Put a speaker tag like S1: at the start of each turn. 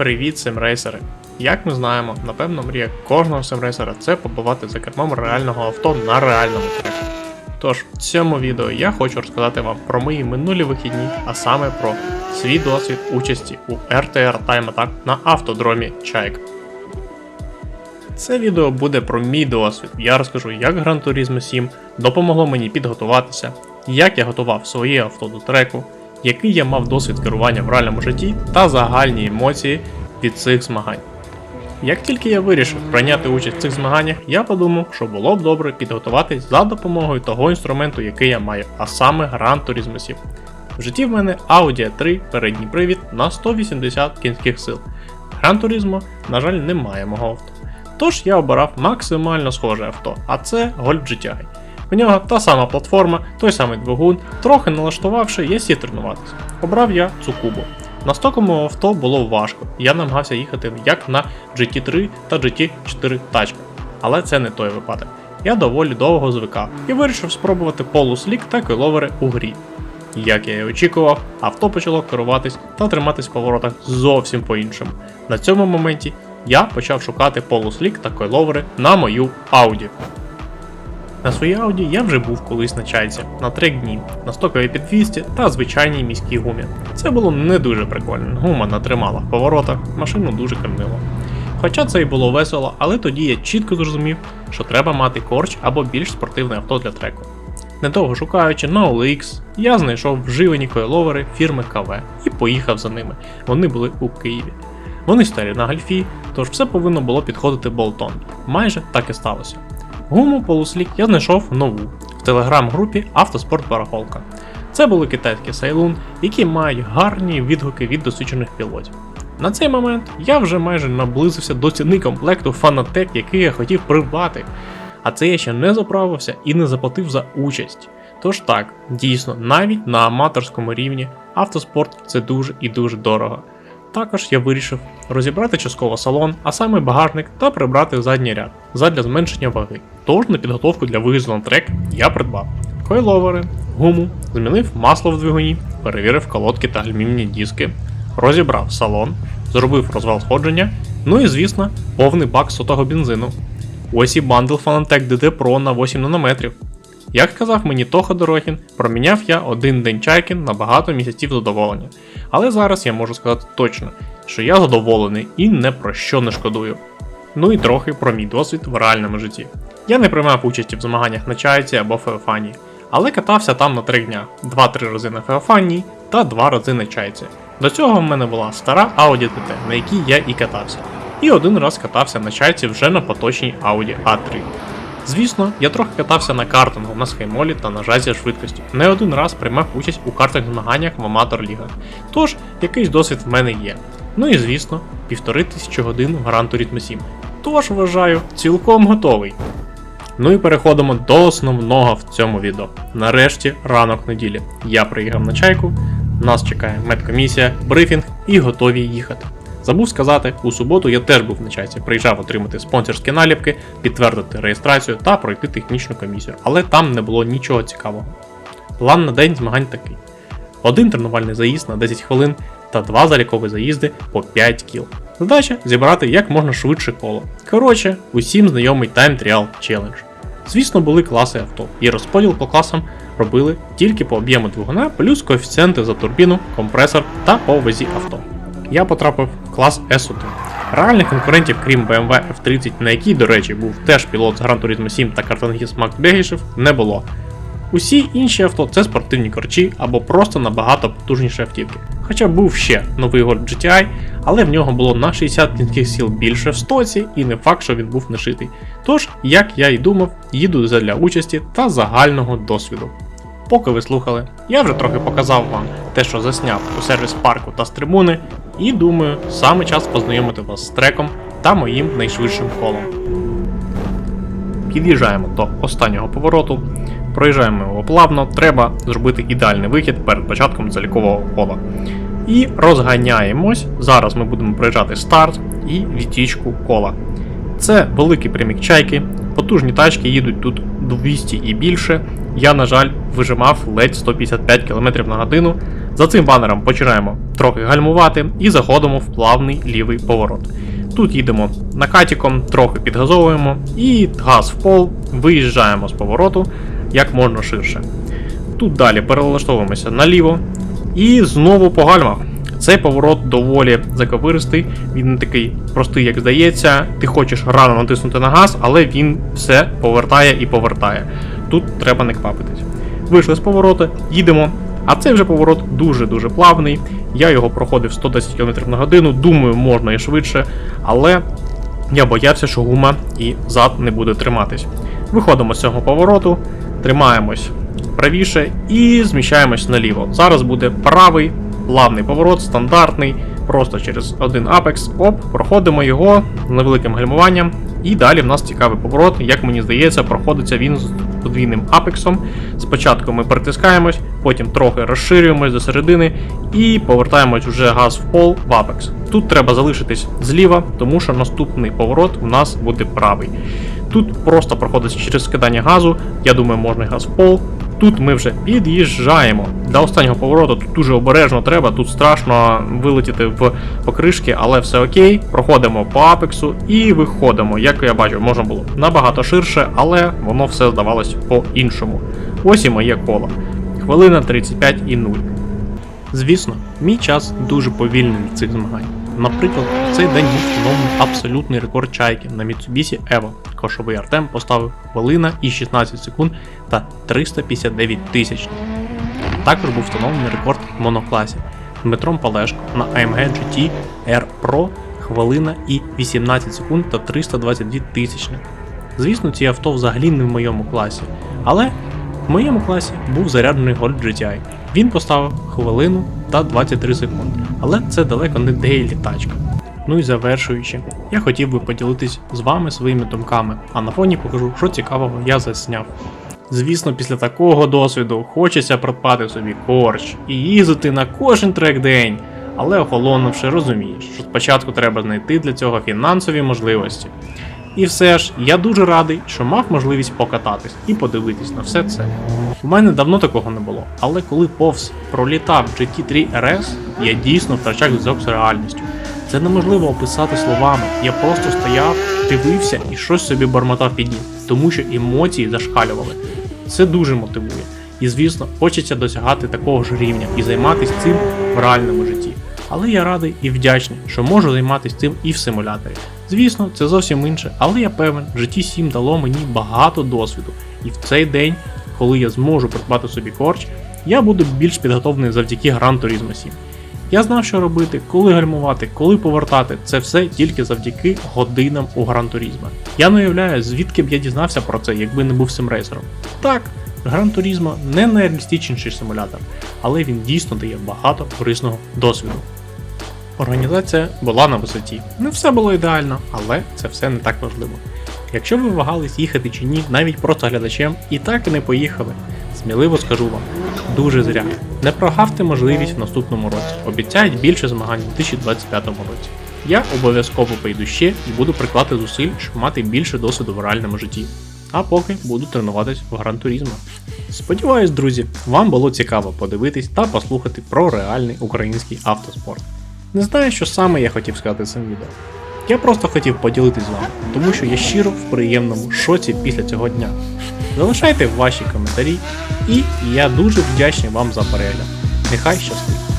S1: Привіт, симрейсери! Як ми знаємо, напевно, мрія кожного симрейсера це побувати за кермом реального авто на реальному треку. Тож, в цьому відео я хочу розказати вам про мої минулі вихідні, а саме про свій досвід участі у RTR Time Attack на автодромі Чайка. Це відео буде про мій досвід. Я розкажу, як Gran Turismo 7 допомогло мені підготуватися, як я готував своє авто до треку, який я мав досвід керування в реальному житті та загальні емоції від цих змагань. Як тільки я вирішив прийняти участь в цих змаганнях, я подумав, що було б добре підготуватись за допомогою того інструменту, який я маю, а саме Gran Turismo 7. В житті в мене Audi 3 передній привід на 180 кінських сил. Gran Turismo, на жаль, немає мого авто. Тож я обирав максимально схоже авто, а це Golf GTI. У нього та сама платформа, той самий двигун, трохи налаштувавши, я сів тренуватися. Обрав я Цукубу. На стоковому авто було важко, я намагався їхати як на GT3 та GT4 тачках, але це не той випадок. Я доволі довго звикав і вирішив спробувати полуслік та койловери у грі. Як я і очікував, авто почало керуватись та триматись в поворотах зовсім по-іншому. На цьому моменті я почав шукати полуслік та койловери на мою Audi. На своїй Audi я вже був колись на чайці на 3 дні, на стоковій підвісті та звичайній міській гумі. Це було не дуже прикольно, гума натримала в поворотах, машину дуже кремнило. Хоча це і було весело, але тоді я чітко зрозумів, що треба мати корч або більш спортивне авто для треку. Недовго шукаючи на OLX, я знайшов вживані койловери фірми КВ і поїхав за ними. Вони були у Києві. Вони старі на гальфі, тож все повинно було підходити болтон. Майже так і сталося. Гуму полуслік я знайшов нову в телеграм-групі Автоспорт Барахолка. Це були китайські Сайлун, які мають гарні відгуки від досвідчених пілотів. На цей момент я вже майже наблизився до ціни комплекту Fanatec, який я хотів придбати. А це я ще не заправився і не заплатив за участь. Тож так, дійсно, навіть на аматорському рівні автоспорт це дуже і дуже дорого. Також я вирішив розібрати частково салон, а саме багажник, та прибрати задній ряд задля зменшення ваги. Тож на підготовку для виїзду на трек я придбав койловери, гуму, змінив масло в двигуні, перевірив колодки та гальмівні диски, розібрав салон, зробив розвал сходження, ну і звісно, повний бак сотого бензину. Ось і бандл Fanatec DD Pro на 8 нанометрів. Як сказав мені Тоха Дорохін, проміняв я один день чайки на багато місяців задоволення. Але зараз я можу сказати точно, що я задоволений і не про що не шкодую. Ну і трохи про мій досвід в реальному житті. Я не приймав участі в змаганнях на чайці або Феофанії, але катався там на 3 дня: 2-3 рази на Феофанії та 2 рази на чайці. До цього в мене була стара Audi TT, на якій я і катався. І один раз катався на чайці вже на поточній Audi A3. Звісно, я трохи катався на картингу на схаймолі та на жазі швидкості. Не один раз приймав участь у картинг змаганнях в аматор лігах. Тож, якийсь досвід в мене є. Ну і звісно, півтори тисячі годин в Gran Turismo 7. Тож вважаю, цілком готовий. Ну і переходимо до основного в цьому відео. Нарешті ранок неділі. Я приїхав на чайку, нас чекає медкомісія, брифінг і готові їхати. Забув сказати, у суботу я теж був на часі, приїжджав отримати спонсорські наліпки, підтвердити реєстрацію та пройти технічну комісію, але там не було нічого цікавого. План на день змагань такий: один тренувальний заїзд на 10 хвилин та два залікові заїзди по 5 кіл. Задача зібрати як можна швидше коло. Коротше, усім знайомий Time Trial Challenge. Звісно, були класи авто, і розподіл по класам робили тільки по об'єму двигуна, плюс коефіцієнти за турбіну, компресор та по вазі авто я потрапив в клас S1. Реальних конкурентів, крім BMW F30, на якій, до речі, був теж пілот з Gran Turismo 7 та картангіст Макс Бегішев, не було. Усі інші авто це спортивні корчі або просто набагато потужніші автівки. Хоча був ще новий Golf GTI, але в нього було на 60 кінських сіл більше в стоці, і не факт, що він був нашитий. Тож, як я і думав, їду для участі та загального досвіду. Поки ви слухали, я вже трохи показав вам те, що засняв у сервіс парку та з трибуни, і думаю, саме час познайомити вас з треком та моїм найшвидшим колом. Під'їжджаємо до останнього повороту, проїжджаємо його плавно, треба зробити ідеальний вихід перед початком залікового кола. І розганяємось. Зараз ми будемо проїжджати старт і відтічку кола. Це великий прямік чайки, потужні тачки їдуть тут 200 і більше. Я, на жаль, вижимав ледь 155 км на годину, За цим банером починаємо трохи гальмувати і заходимо в плавний лівий поворот. Тут їдемо накатіком, трохи підгазовуємо і газ в пол, виїжджаємо з повороту як можна ширше. Тут далі перелаштовуємося наліво і знову по гальмах. Цей поворот доволі заковиристий, він не такий простий, як здається. Ти хочеш рано натиснути на газ, але він все повертає і повертає. Тут треба не квапитись. Вийшли з повороту, їдемо. А цей вже поворот дуже-дуже плавний. Я його проходив 110 км на годину, думаю, можна і швидше, але я боявся, що гума і зад не буде триматись. Виходимо з цього повороту, тримаємось правіше і зміщаємось наліво. Зараз буде правий плавний поворот, стандартний, просто через один апекс. Оп, проходимо його з невеликим гальмуванням. І далі в нас цікавий поворот, як мені здається, проходиться він з подвійним апексом. Спочатку ми притискаємось, потім трохи розширюємось до середини і повертаємось вже газ в пол в апекс. Тут треба залишитись зліва, тому що наступний поворот у нас буде правий. Тут просто проходить через скидання газу, я думаю, можна газ в пол. Тут ми вже під'їжджаємо. До останнього повороту тут дуже обережно треба, тут страшно вилетіти в покришки, але все окей. Проходимо по апексу і виходимо. Як я бачу, можна було набагато ширше, але воно все здавалось по-іншому. Ось і моє коло. Хвилина 35 і 0. Звісно, мій час дуже повільний від цих змагань. Наприклад, в цей день був встановлений абсолютний рекорд чайки на Mitsubishi Evo. Кошовий Артем поставив хвилина і 16 секунд та 359 тисяч. Також був встановлений рекорд в монокласі Дмитром Палешко на AMG GT R Pro хвилина і 18 секунд та 322 тисячні. Звісно, ці авто взагалі не в моєму класі, але в моєму класі був заряджений Gold GTI. Він поставив хвилину та 23 секунди, але це далеко не дейлі тачка. Ну і завершуючи, я хотів би поділитись з вами своїми думками, а на фоні покажу, що цікавого я засняв. Звісно, після такого досвіду хочеться придбати собі корч і їздити на кожен трек день, але охолонувши, розумієш, що спочатку треба знайти для цього фінансові можливості. І все ж, я дуже радий, що мав можливість покататись і подивитись на все це. У мене давно такого не було, але коли повз пролітав GT3 RS, я дійсно втрачав зв'язок з реальністю. Це неможливо описати словами. Я просто стояв, дивився і щось собі бормотав під ніс, тому що емоції зашкалювали. Це дуже мотивує. І звісно, хочеться досягати такого ж рівня і займатися цим в реальному житті. Але я радий і вдячний, що можу займатися цим і в симуляторі. Звісно, це зовсім інше, але я певен, GT7 дало мені багато досвіду, і в цей день, коли я зможу придбати собі корч, я буду більш підготовлений завдяки Gran Turismo 7. Я знав, що робити, коли гальмувати, коли повертати. Це все тільки завдяки годинам у Gran Turismo. Я не уявляю, звідки б я дізнався про це, якби не був симрейсером. Так, Gran Turismo не найреалістичніший симулятор, але він дійсно дає багато корисного досвіду. Організація була на висоті. Не все було ідеально, але це все не так важливо. Якщо ви вагались їхати чи ні, навіть просто глядачем, і так і не поїхали, сміливо скажу вам, дуже зря. Не прогавте можливість в наступному році. Обіцяють більше змагань у 2025 році. Я обов'язково прийду ще і буду прикладати зусиль, щоб мати більше досвіду в реальному житті. А поки буду тренуватись в Гран Турізмо. Сподіваюсь, друзі, вам було цікаво подивитись та послухати про реальний український автоспорт. Не знаю, що саме я хотів сказати цим відео. Я просто хотів поділитись з вами, тому що я щиро в приємному шоці після цього дня. Залишайте ваші коментарі, і я дуже вдячний вам за перегляд. Нехай щастить!